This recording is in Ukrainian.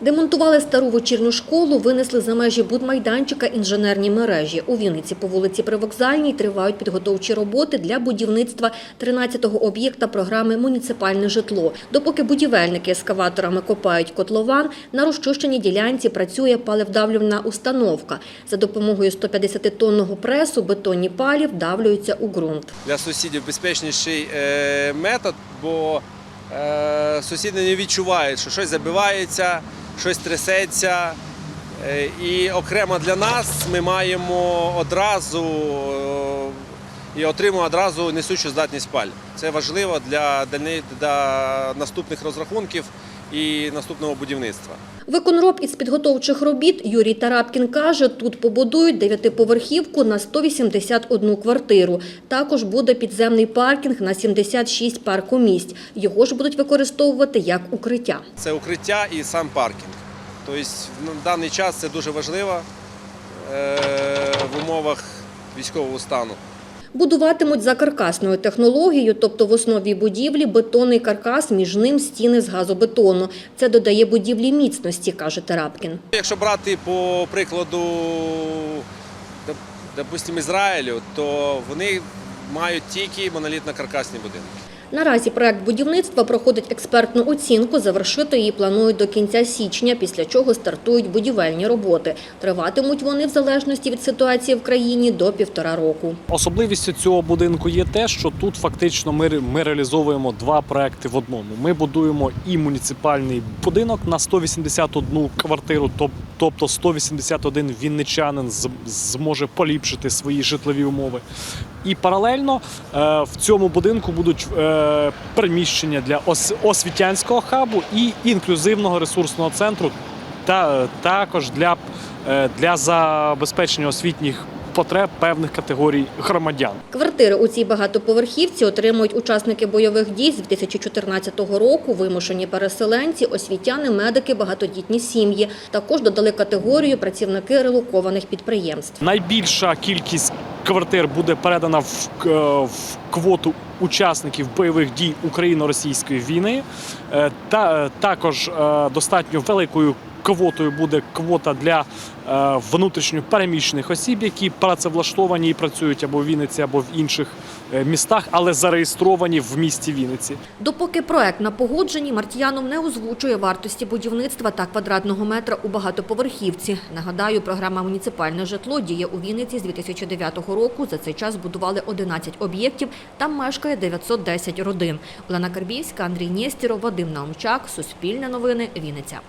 Демонтували стару вечірню школу, винесли за межі будмайданчика інженерні мережі. У Вінниці по вулиці Привокзальній тривають підготовчі роботи для будівництва 13-го об'єкта програми «Муніципальне житло». Допоки будівельники ескаваторами копають котлован, на розчищеній ділянці працює паливдавлювальна установка. За допомогою 150-тонного пресу бетонні палі вдавлюються у ґрунт. для сусідів безпечніший е, метод, бо е, сусіди не відчувають, що щось забивається, щось трясеться. Е, і окремо для нас ми маємо одразу е, і отримуємо одразу несучу здатність паль. Це важливо для, для наступних розрахунків і наступного будівництва. Виконроб із підготовчих робіт Юрій Тарапкін каже, тут побудують дев'ятиповерхівку на 181 квартиру. Також буде підземний паркінг на 76 паркомісць. Його ж будуть використовувати як укриття. Це укриття і сам паркінг. Тобто на даний час це дуже важливо е, в умовах військового стану. Будуватимуть за каркасною технологією, тобто в основі будівлі бетонний каркас, між ним стіни з газобетону. Це додає будівлі міцності, каже Тарапкін. Якщо брати по прикладу, допустимо, Ізраїлю, то вони мають тільки монолітно-каркасні будинки. Наразі проект будівництва проходить експертну оцінку. Завершити її планують до кінця січня, після чого стартують будівельні роботи. Триватимуть вони в залежності від ситуації в країні до півтора року. Особливістю цього будинку є те, що тут фактично ми, ми реалізовуємо два проекти в одному. Ми будуємо і муніципальний будинок на 181 квартиру, тоб- тобто 181 вінничанин зможе поліпшити свої житлові умови. І паралельно е, в цьому будинку будуть е, приміщення для ос- освітянського хабу і інклюзивного ресурсного центру, та також для, е, для забезпечення освітніх потреб певних категорій громадян. Квартири у цій багатоповерхівці отримують учасники бойових дій з 2014 року, вимушені переселенці, освітяни, медики, багатодітні сім'ї. Також додали категорію працівники релокованих підприємств. Найбільша кількість квартир буде передана в, е, в квоту учасників бойових дій Україно-російської війни. Е, Та е, також е, достатньо великою квотою буде квота для внутрішньо переміщених осіб, які працевлаштовані і працюють або в Вінниці, або в інших містах, але зареєстровані в місті Вінниці. Допоки проект на погодженні, Мартіянов не озвучує вартості будівництва та квадратного метра у багатоповерхівці. Нагадаю, програма «Муніципальне житло» діє у Вінниці з 2009 року. За цей час будували 11 об'єктів. Там мешкає 910 родин. Олена Карбівська, Андрій Нєстіров, Вадим Наумчак. Суспільне новини. Вінниця.